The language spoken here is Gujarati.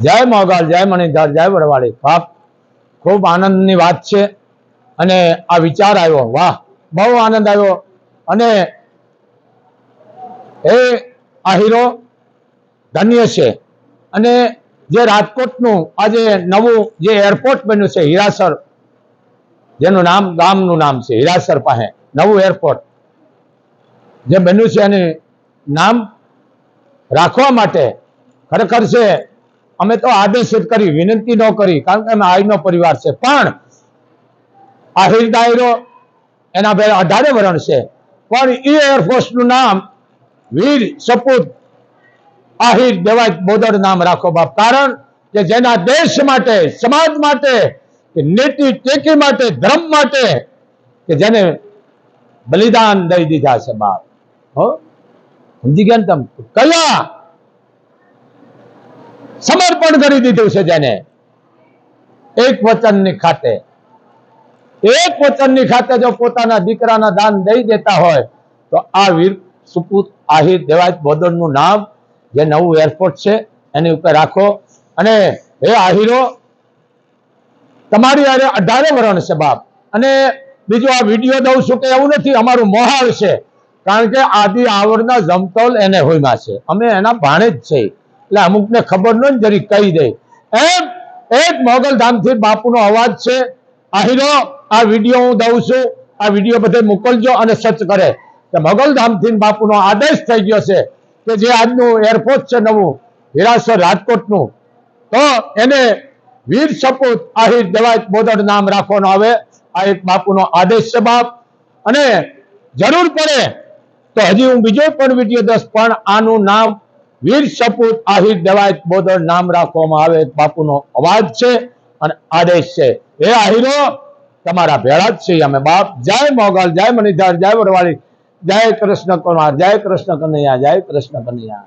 જય મોગલ, જય મણિધર, જય વડવાળી. બાપ ખૂબ આનંદની વાત છે. અને આ વિચાર આવ્યો, વાહ, બહુ આનંદ આવ્યો. અને એ આ હીરો ધન્ય છે. અને જે રાજકોટનું આજે નવું જે એરપોર્ટ બન્યું છે, હીરાસર, જેનું નામ, ગામનું નામ છે, હીરાસર પાસે, નવું એરપોર્ટ, જે બન્યું છે એનું નામ રાખવા માટે ખરેખર છે અમે તો આદેશ કરી, વિનંતી ન કરી, કારણ કે અમે આઈનો પરિવાર છે. પણ આહિર ડાયરો એના બે અઢારે વરણ છે. પણ એ એરફોર્સનું નામ વીર સપૂત આહિર દેવાય બોદર નામ રાખો બાપ. કારણ કે જેના દેશ માટે, સમાજ માટે, કે નીતિ ટેકી માટે, ધર્મ માટે, કે જેને બલિદાન દઈ દીધા છે બાપ. હો? સમજી ગયા ને તમે? કયા સમર્પણ કરી દીધું છે જેને. એક વચનની ખાતે. એક વચનની ખાતે જો પોતાના દીકરાના દાન દઈ દેતા હોય, તો આ વીર સુપુત આહિર દેવાજ બોદરનું નામ, જે નવું એરપોર્ટ છે, એની ઉપર રાખો. અને હે આહિરો, તમારી યારે અઢારે વરણ છે બાપ. અને બીજું આ વીડિયો દઉં છું કે એવું નથી, અમારું મોહાળ છે. કારણ કે આદિ આવડના જમતોલ એને હોયમાં છે. અમે એના ભાણે જ છે એટલે અમુકને ખબર ન જરી કહી દે. એમ એક મોગલ ધામથી બાપુનો અવાજ છે અહીંનો આ વીડિયો હું દઉં છું. આ વીડિયો બધે મોકલજો અને સર્ચ કરે. કે મોગલ ધામથી બાપુનો આદેશ થઈ ગયો છે કે જે આજનું એરપોર્ટ છે નવું હિરાસર રાજકોટનું, તો એને વીર સપૂત આહિર દેવાય બોદર નામ રાખવાનું આવે. આ એક બાપુનો આદેશ છે બાપ. અને જરૂર પડે તો હજી હું બીજો પણ વીડિયો દસ પણ આનું નામ વીર સપૂત આહિર દેવાય બોદર નામ રાખવામાં આવે, બાપુનો અવાજ છે અને આદેશ છે. એ આહિરો, તમારા ભેળા જ છીએ અમે બાપ, જય મોગલ, જય મણિધર, જય વરવાળી, જય કૃષ્ણ કુમાર, જય કૃષ્ણ કનૈયા, જય કૃષ્ણ કનૈયા.